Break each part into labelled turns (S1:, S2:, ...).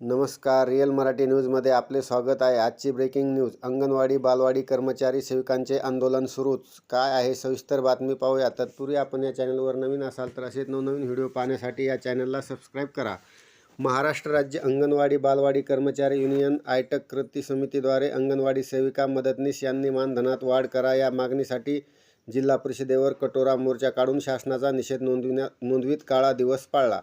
S1: नमस्कार रिअल मराठी न्यूजमध्ये आपले स्वागत आहे. आजची ब्रेकिंग न्यूज अंगणवाडी बालवाडी कर्मचारी सेविकांचे आंदोलन सुरूच. काय आहे सविस्तर बातमी पाहूया. तत्पूर्वी आपण या चॅनलवर नवीन असाल तर असेच नवनवीन व्हिडिओ पाहण्यासाठी या चॅनलला सबस्क्राईब करा. महाराष्ट्र राज्य अंगणवाडी बालवाडी कर्मचारी युनियन आयटक कृती समितीद्वारे अंगणवाडी सेविका मदतनीस यांनी मानधनात वाढ करा या मागणीसाठी जिल्हा परिषदेवर कटोरा मोर्चा काढून शासनाचा निषेध नोंदविण्या नोंदवीत काळा दिवस पाळला.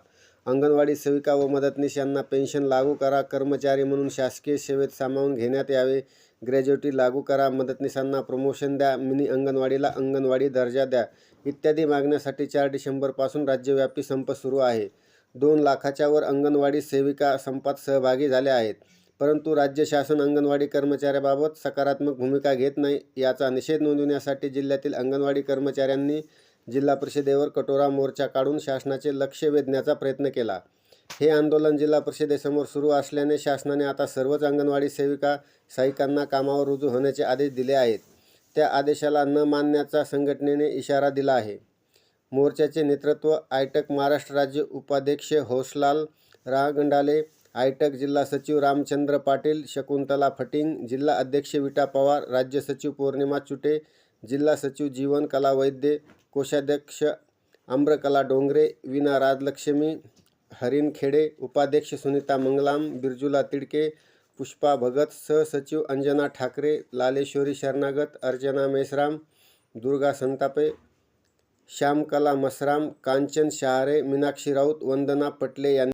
S1: अंगणवाडी सेविका व मदतनीस यांना पेन्शन लागू करा. कर्मचारी म्हणून शासकीय सेवेत सामावून घेण्यात यावे. ग्रॅज्युटी लागू करा. मदतनीसांना प्रमोशन द्या. मिनी अंगणवाडीला अंगणवाडी दर्जा द्या. इत्यादी मागण्यासाठी चार डिसेंबरपासून राज्यव्यापी संप सुरू आहे. दोन लाखाच्या वर अंगणवाडी सेविका संपात सहभागी झाल्या आहेत. परंतु राज्य शासन अंगणवाडी कर्मचाऱ्याबाबत सकारात्मक भूमिका घेत नाही. याचा निषेध नोंदविण्यासाठी जिल्ह्यातील अंगणवाडी कर्मचाऱ्यांनी जिल्हा परिषदेवर कटोरा मोर्चा काढून शासनाचे लक्ष वेधण्याचा प्रयत्न केला. हे आंदोलन जिल्हा परिषदेसमोर सुरू असल्याने शासनाने आता सर्वच अंगणवाडी सेविका सहायिकांना कामावर रुजू होण्याचे आदेश दिले आहेत. त्या आदेशाला न मानण्याचा संघटनेने इशारा दिला आहे. मोर्चाचे नेतृत्व आयटक महाराष्ट्र राज्य उपाध्यक्ष हौसलाल रागंडाले आयटक जिल्हा सचिव रामचंद्र पाटील शकुंतला फटिंग जिल्हा अध्यक्ष विटा पवार राज्य सचिव पौर्णिमा चुटे जिल्हा सचिव जीवन कला वैद्य कोषाध्यक्ष आम्रकला डोंगरे विना राजलक्ष्मी हरिन खेडे उपाध्यक्ष सुनीता मंगलाम बिरजुला तिडके पुष्पा भगत सहसचिव अंजना ठाकरे लालेश्वरी शरणागत अर्चना मेसराम दुर्गा संतापे श्यामकला मसराम कांचन शहारे मीनाक्षी राऊत वंदना पटले यांनी